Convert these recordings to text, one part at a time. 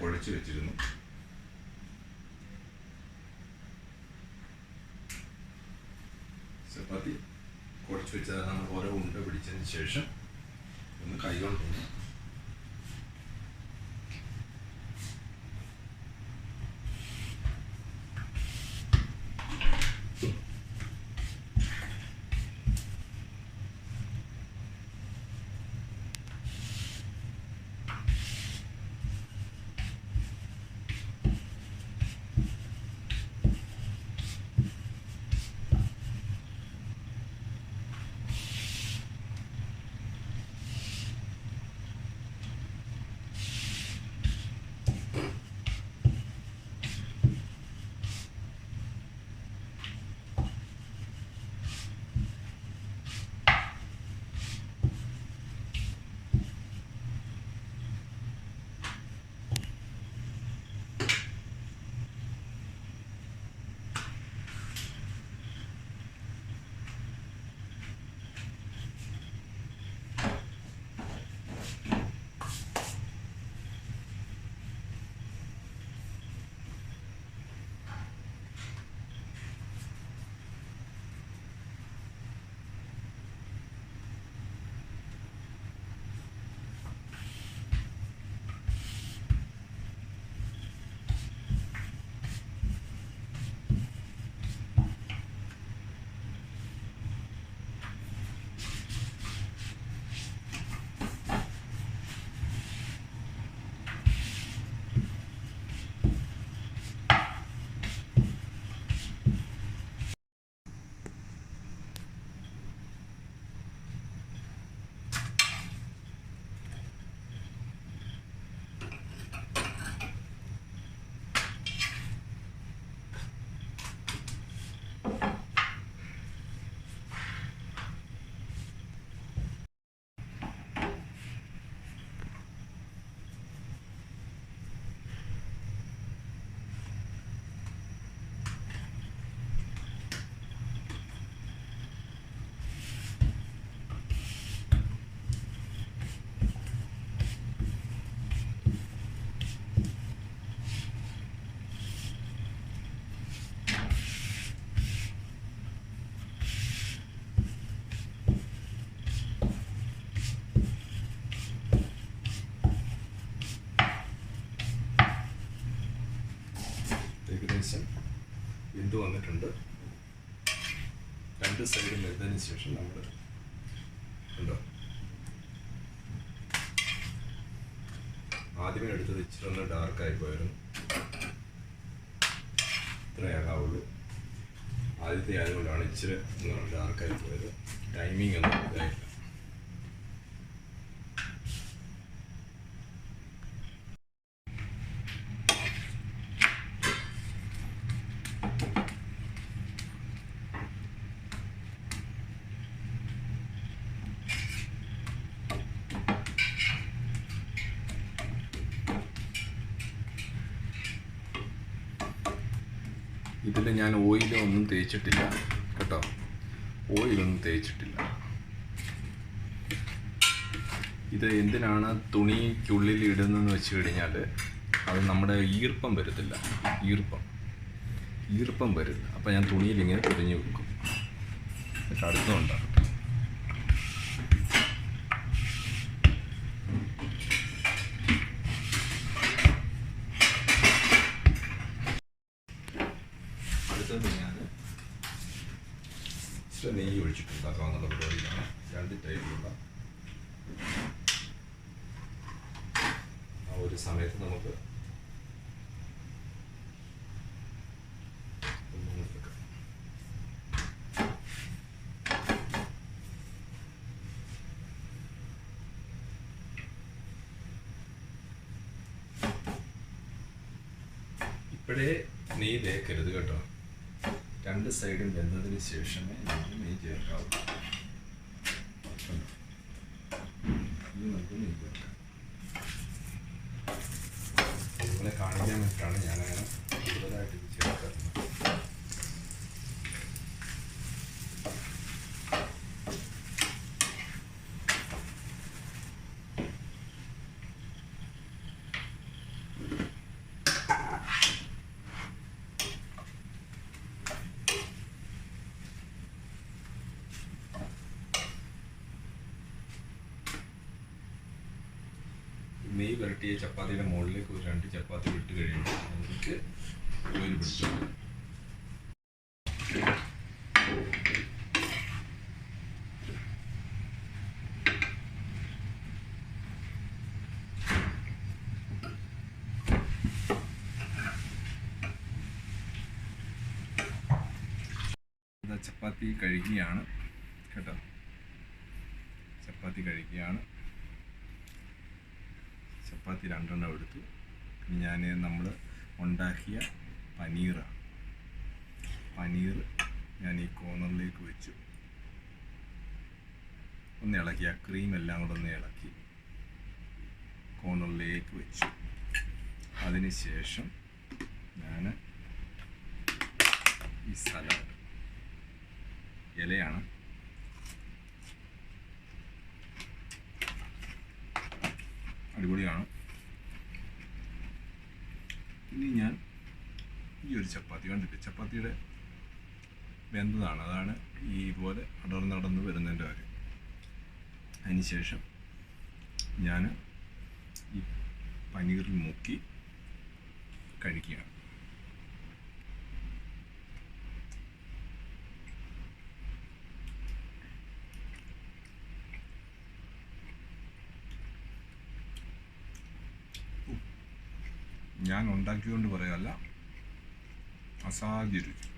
കുഴച്ച് വെച്ചിരുന്നു. ചപ്പാത്തി കുഴച്ച് വെച്ചാൽ നമ്മൾ ഓരോ ഉണ്ട പിടിച്ചതിന് ശേഷം ഒന്ന് കൈ വെന്ത് വന്നിട്ടുണ്ട് രണ്ട് സൈഡും വെന്തതിന് ശേഷം നമ്മൾ ഉണ്ടോ ആദ്യമേ എടുത്തത് ഇച്ചിരി ഒന്ന് ഡാർക്കായി പോയിരുന്നു. ഇത്രയാകാവുള്ളൂ. ആദ്യത്തെ ആയതുകൊണ്ടാണ് ഇച്ചിരി ഡാർക്കായി പോയത്. ടൈമിംഗ് ഒന്നും ഇതായില്ല. ഇതിൽ ഞാൻ ഓയിലൊന്നും തേച്ചിട്ടില്ല. കേട്ടോ? ഓയിലൊന്നും തേച്ചിട്ടില്ല. ഇത് എന്തിനാണ് തുണിക്കുള്ളിൽ ഇടുന്നതെന്ന് വെച്ച് കഴിഞ്ഞാൽ അത് നമ്മുടെ ഈർപ്പം വരത്തില്ല. ഈർപ്പം. ഈർപ്പം വരില്ല അപ്പോൾ ഞാൻ തുണിയിൽ ഇങ്ങനെ പൊതിഞ്ഞ് വെക്കും. എന്നിട്ട് അടുത്തുണ്ടാകും ഞാൻ ഇച്ചിരി നെയ്യ് ഒഴിച്ചിട്ടുണ്ടാക്കാവുന്ന പരിപാടിയാണ് രണ്ട് ടൈപ്പിലുള്ള ആ ഒരു സമയത്ത് നമുക്ക് ഇപ്പോഴേ നെയ്യ് തേക്കരുത് കേട്ടോ. രണ്ട് സൈഡും വെന്തതിന് ശേഷമേ നമുക്ക് നെയ്യ് ചേർക്കാവൂ. നമുക്ക് നെയ്യ് ചേർക്കാം. കാണിക്കാൻ വേണ്ടിയിട്ടാണ് ഞാനങ്ങനെ കൂടുതലായിട്ട് ഇത് ചേർക്കുന്നത് നെയ്യ് പുരട്ടിയ ചപ്പാത്തിയുടെ മുകളിലേക്ക് ഒരു രണ്ട് ചപ്പാത്തി ഇട്ട് കഴിയുമ്പോൾ നമുക്ക് ഓയിൽ പിടിച്ചു ചപ്പാത്തി കഴുകിയാണ്. കേട്ടോ. ചപ്പാത്തി കഴിക്കുകയാണ് ചപ്പാത്തി രണ്ടെണ്ണം എടുത്തു. ഞാൻ നമ്മൾ ഉണ്ടാക്കിയ പനീറാണ് പനീർ ഞാൻ ഈ കോർണറിലേക്ക് വെച്ചു. ഒന്ന് ഇളക്കി ആ ക്രീം എല്ലാം കൂടെ ഒന്ന് ഇളക്കി കോർണറിലേക്ക് വെച്ചു. അതിന് ശേഷം ഞാൻ ഈ സലാഡ് ഇലയാണ് അടിപൊളിയാണ്. ഇനി ഞാൻ ഈ ഒരു ചപ്പാത്തി കണ്ടിട്ട് ചപ്പാത്തിയുടെ വെന്തതാണ്. അതാണ് ഈ പോലെ അടർന്നടന്ന് വരുന്നതിന്റെ കാര്യം. അതിനുശേഷം ഞാൻ ഈ പനീറിൽ മുക്കി കഴിക്കുകയാണ്. ഞാൻ ഉണ്ടാക്കിക്കൊണ്ട് പറയല്ല അസാധ്യ രുചി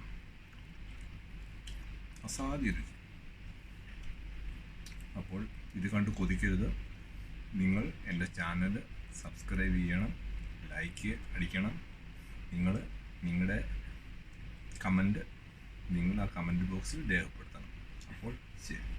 അസാധ്യ രുചി അപ്പോൾ ഇത് കണ്ട് കൊതിക്കരുത്. നിങ്ങൾ എന്റെ ചാനൽ സബ്സ്ക്രൈബ് ചെയ്യണം ലൈക്ക് അടിക്കണം. നിങ്ങൾ നിങ്ങളുടെ കമന്റ് നിങ്ങൾ ആ കമന്റ് ബോക്സിൽ രേഖപ്പെടുത്തണം. അപ്പോൾ ശരി.